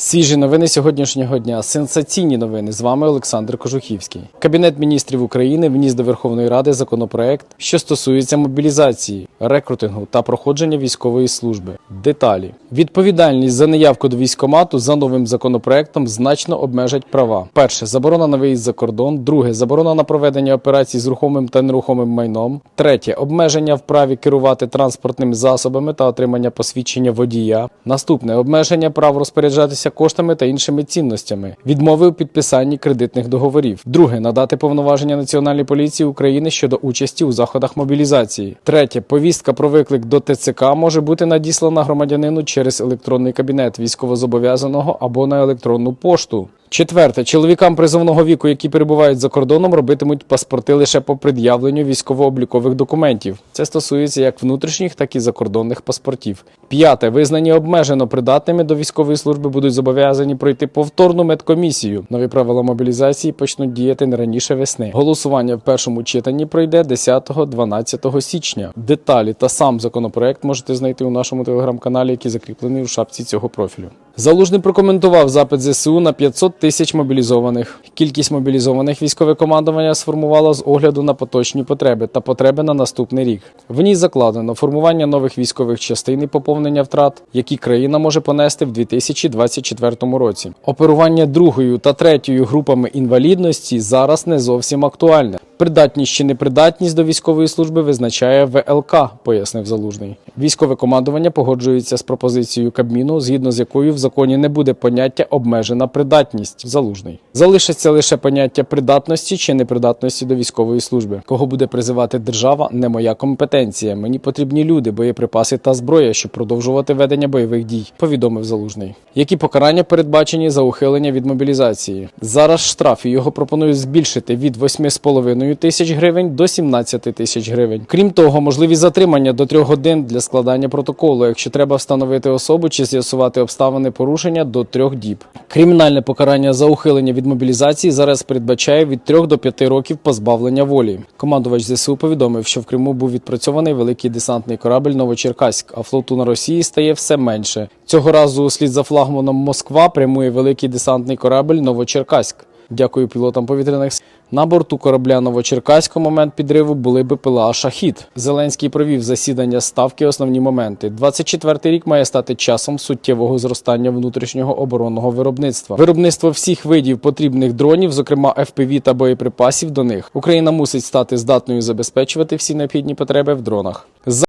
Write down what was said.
Свіжі новини сьогоднішнього дня. Сенсаційні новини. З вами Олександр Кожухівський. Кабінет міністрів України вніс до Верховної Ради законопроект, що стосується мобілізації, рекрутингу та проходження військової служби. Деталі відповідальність за неявку до військкомату за новим законопроектом значно обмежать права. Перше заборона на виїзд за кордон. Друге заборона на проведення операцій з рухомим та нерухомим майном. Третє обмеження в праві керувати транспортними засобами та отримання посвідчення водія. Наступне обмеження прав розпоряджатися коштами та іншими цінностями. Відмови у підписанні кредитних договорів. Друге надати повноваження Національній поліції України щодо участі у заходах мобілізації. Третє повістка про виклик до ТЦК може бути надіслана громадянину через електронний кабінет військовозобов'язаного або на електронну пошту. Четверте, чоловікам призовного віку, які перебувають за кордоном, робитимуть паспорти лише по пред'явленню військово-облікових документів. Це стосується як внутрішніх, так і закордонних паспортів. П'яте, визнані обмежено придатними до військової служби будуть зобов'язані пройти повторну медкомісію. Нові правила мобілізації почнуть діяти не раніше весни. Голосування в першому читанні пройде 10-12 січня. Деталі та сам законопроект можете знайти у нашому телеграм-каналі, який закріплений у шапці цього профілю. Залужний прокоментував запит ЗСУ на 500 тисяч мобілізованих. Кількість мобілізованих військове командування сформувало з огляду на поточні потреби та потреби на наступний рік. В ній закладено формування нових військових частин і поповнення втрат, які країна може понести в 2024 році. Оперування другою та третьою групами інвалідності зараз не зовсім актуальне. Придатність чи непридатність до військової служби визначає ВЛК, пояснив Залужний. Військове командування погоджується з пропозицією Кабміну, згідно з якою в законі не буде поняття обмежена придатність. Залужний залишиться лише поняття придатності чи непридатності до військової служби. Кого буде призивати держава, не моя компетенція. Мені потрібні люди, боєприпаси та зброя, щоб продовжувати ведення бойових дій. Повідомив Залужний. Які покарання передбачені за ухилення від мобілізації? Зараз штраф і його пропонують збільшити від 8,5 тисяч гривень до 17 тисяч гривень. Крім того, можливі затримання до 3 годин для складання протоколу, якщо треба встановити особу чи з'ясувати обставини порушення до 3 діб. Кримінальне покарання за ухилення від мобілізації зараз передбачає від 3 до 5 років позбавлення волі. Командувач ЗСУ повідомив, що в Криму був відпрацьований великий десантний корабль Новочеркаськ, а флоту на Росії стає все менше. Цього разу слід за флагманом Москва прямує великий десантний корабль Новочеркаськ. Дякую пілотам повітряних сил. На борту корабля Новочеркаського момент підриву були БПЛА Шахід. Зеленський провів засідання ставки. Основні моменти. 24-й рік має стати часом суттєвого зростання внутрішнього оборонного виробництва. Виробництво всіх видів потрібних дронів, зокрема FPV та боєприпасів до них. Україна мусить стати здатною забезпечувати всі необхідні потреби в дронах.